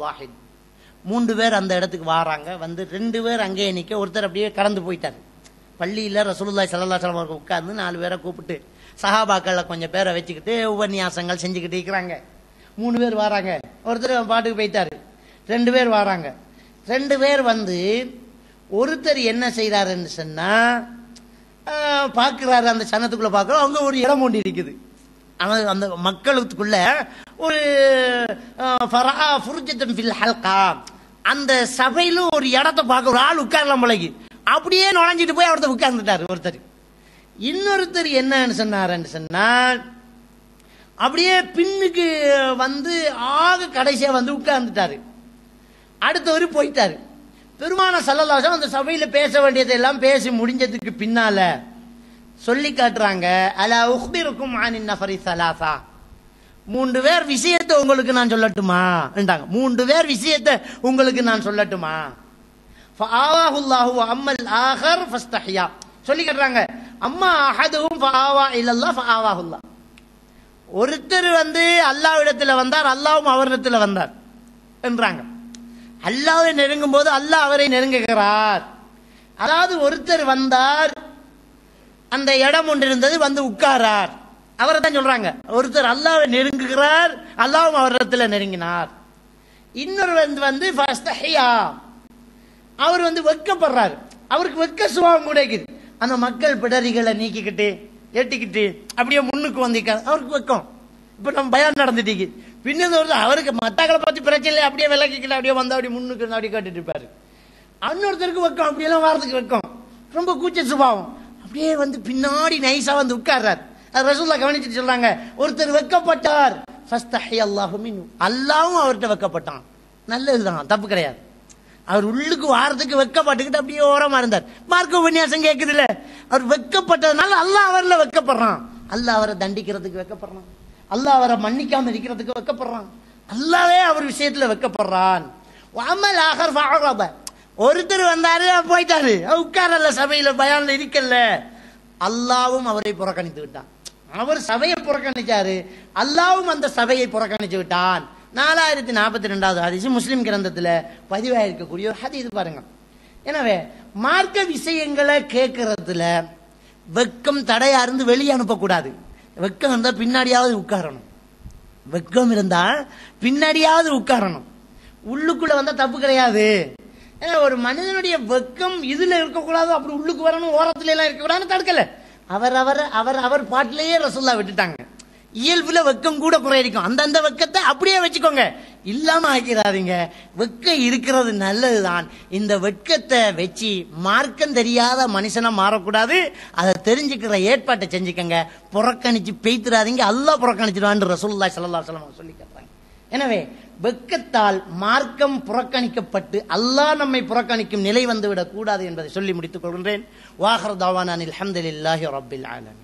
வாஹித். மூன்று பேர் அந்த இடத்துக்கு வாராங்க. வந்து ரெண்டு பேர் அங்கேயே நிக்க ஒருத்தர் அப்படியே கடந்து போயிட்டார். பள்ளியில ரசூலுல்லாய் சல்லா சலம் அவர்கள் உட்கார்ந்து நாலு பேரை கூப்பிட்டு சஹாபாக்கள்ல கொஞ்சம் பேரை வச்சுக்கிட்டு உபன்யாசங்கள் செஞ்சுக்கிட்டு இருக்கிறாங்க. மூணு பேர் வராங்க. ஒருத்தர் பாட்டுக்கு போயிட்டாரு. ரெண்டு பேர் வராங்க. ரெண்டு பேர் வந்து ஒருத்தர் என்ன செய்யறாருன்னு சொன்னா ஆஹ், பார்க்கறாரு அந்த சனத்துக்குள்ள பார்க்கறோம் அங்க ஒரு இடம் ஒன்று இருக்குது ஆனால் அந்த மக்களுக்குள்ள ஒரு ஃபரா ஃபுர்ஜத்தன் ஃபில் ஹல்கா. அந்த சபையில ஒரு இடத்த பார்க்க ஒரு ஆள் உட்காரலாம் பழகி அப்படியே நுழைஞ்சிட்டு போய் அவர்த்த உட்கார்ந்துட்டாரு ஒருத்தர். இன்னொருத்தர் என்னன்னு சொன்னார்ன்னு சொன்னால் அப்படியே பின்னுக்கு வந்து ஆக கடைசியாக வந்து உட்கார்ந்துட்டாரு. அடுத்தவர் போயிட்டாரு. பெருமான சல்லல்லாசம் அந்த சபையில் பேச வேண்டியதை எல்லாம் பேசி முடிஞ்சதுக்கு பின்னால சொல்லி காட்டுறாங்க அலா உஹ்பிருக்கும் ஆனின் நஃபரி சலாசா மூன்று பேர் விஷயத்தை உங்களுக்கு நான் சொல்லட்டுமா? என்றாங்க மூன்று பேர் விஷயத்தை உங்களுக்கு நான் சொல்லட்டுமா? அம்மல் ஆஹர் ஃபஸ்தஹியா. சொல்லி காட்டுறாங்க அம்மா அஹதுவும் ஃபஆவா இல்லல்லாஹ் ஃபஆவாஹுல்லாஹ் ஒருத்தர் வந்து அல்லாவிடத்தில் வந்தார் அல்லாவும் அவரிடத்தில் வந்தார் என்றாங்க. அல்லாவை நெருங்கும் போது அல்லாஹ் அவரை நெருங்குகிறார். அதாவது ஒருத்தர் வந்தார் அந்த இடம் ஒன்று இருந்தது வந்து உட்காரார். அவரை தான் சொல்றாங்க. ஒருத்தர் அல்லாவை நெருங்குகிறார் அல்லாவும் அவரிடத்துல நெருங்கினார். இன்னொரு வந்து வந்து ஃபஸ்தஹியா. அவர் வந்து வெக்கப்படுறாரு அவருக்கு வெக்க சுபாவம் கூட இருக்குது அந்த மக்கள் பிடரிகளை நீக்கிக்கிட்டு எட்டிக்கிட்டு அப்படியே முன்னுக்கு வந்திருக்காரு. அவருக்கு வெக்கம். இப்போ நம்ம பயம் நடந்துட்டீங்க. பின்னது வருது அவருக்கு மத்தாக்களை பார்த்து பிரச்சனை இல்லை அப்படியே விளக்கிக்கல அப்படியே வந்து அப்படியே முன்னுக்கு அப்படியே கேட்டுட்டு இருப்பாரு. இன்னொருத்தருக்கு வெக்கம். அப்படியெல்லாம் வாரத்துக்கு வெக்கம். ரொம்ப கூச்ச சுபாவம். அப்படியே வந்து பின்னாடி நைஸாக வந்து உட்கார்றாரு. ரசூல்லா கவனிச்சுட்டு சொல்றாங்க. ஒருத்தர் வெக்கப்பட்டார். அல்லாவும் அவர்கிட்ட வெக்கப்பட்டான். நல்லதுதான் தப்பு கிடையாது. அவர் உள்ளுக்கு வாரத்துக்கு வெக்கப்பட்டுக்கிட்டு அப்படியே ஓரமா இருந்தார். மார்க்க உபன்யாசம் கேக்குதுல்ல. அவர் வெக்கப்பட்டதுனால அல்லாஹ் அவர்ல வெக்கப்படுறான். அல்லாஹ் அவரை தண்டிக்கிறதுக்கு வெக்கப்படுறான். அல்லாஹ் அவரை மன்னிக்காம இருக்கிறதுக்கு வெக்கப்படுறான். அல்லாவே அவர் விஷயத்துல வெக்கப்படுறான். அமல் ஆகர் ஒருத்தர் வந்தாரு போயிட்டாரு. உட்காரல சபையில பயான்ல இருக்கல்ல. அல்லாவும் அவரை புறக்கணித்து விட்டான் அவர் சபையை புறக்கணிச்சாரு. அல்லாவும் அந்த சபையை புறக்கணிச்சு விட்டான். நாலாயிரத்தி நாற்பத்தி ரெண்டாவது ஹதீஸ் முஸ்லீம் கிரந்தத்தில் பதிவாயிருக்கக்கூடிய ஒரு ஹதீஸ் பாருங்க. எனவே மார்க்க விஷயங்களை கேட்கறதுல வெக்கம் தடையா இருந்து வெளியே அனுப்பக்கூடாது. வெக்கம் இருந்தால் பின்னாடியாவது உட்காரணும். வெக்கம் இருந்தால் பின்னாடியாவது உட்காரணும். உள்ளுக்குள்ள வந்தால் தப்பு கிடையாது. ஏன்னா ஒரு மனிதனுடைய வெக்கம் இதில் இருக்கக்கூடாது அப்படி உள்ளுக்கு வரணும் ஓரத்துல எல்லாம் இருக்கக்கூடாதுன்னு தடுக்கல. அவர் அவர் அவர் அவர் பாட்டிலேயே ரசுல்லா விட்டுட்டாங்க. இயல்புல வெக்கம் கூட குறையிருக்கும் அந்தந்த வெக்கத்தை அப்படியே வச்சுக்கோங்க. இல்லாம ஆக்கிறாதீங்க வெக்கம் இருக்கிறது நல்லதுதான். இந்த வெட்கத்தை வச்சு மார்க்கம் தெரியாத மனுஷனா மாறக்கூடாது. அதை தெரிஞ்சுக்கிற ஏற்பாட்டை செஞ்சுக்கோங்க. புறக்கணிச்சு பெய்த்துறாதீங்க அல்லா புறக்கணிச்சிடுவான்னு ரசூல்லா சல்லா சொல்லி காட்டுறாங்க. எனவே வெக்கத்தால் மார்க்கம் புறக்கணிக்கப்பட்டு அல்லாஹ் நம்மை புறக்கணிக்கும் நிலை வந்துவிடக் கூடாது என்பதை சொல்லி முடித்துக் கொள்கின்றேன். வாஹர் தாவானில் அஹமதுல்லாஹி ரபில் ஆலமி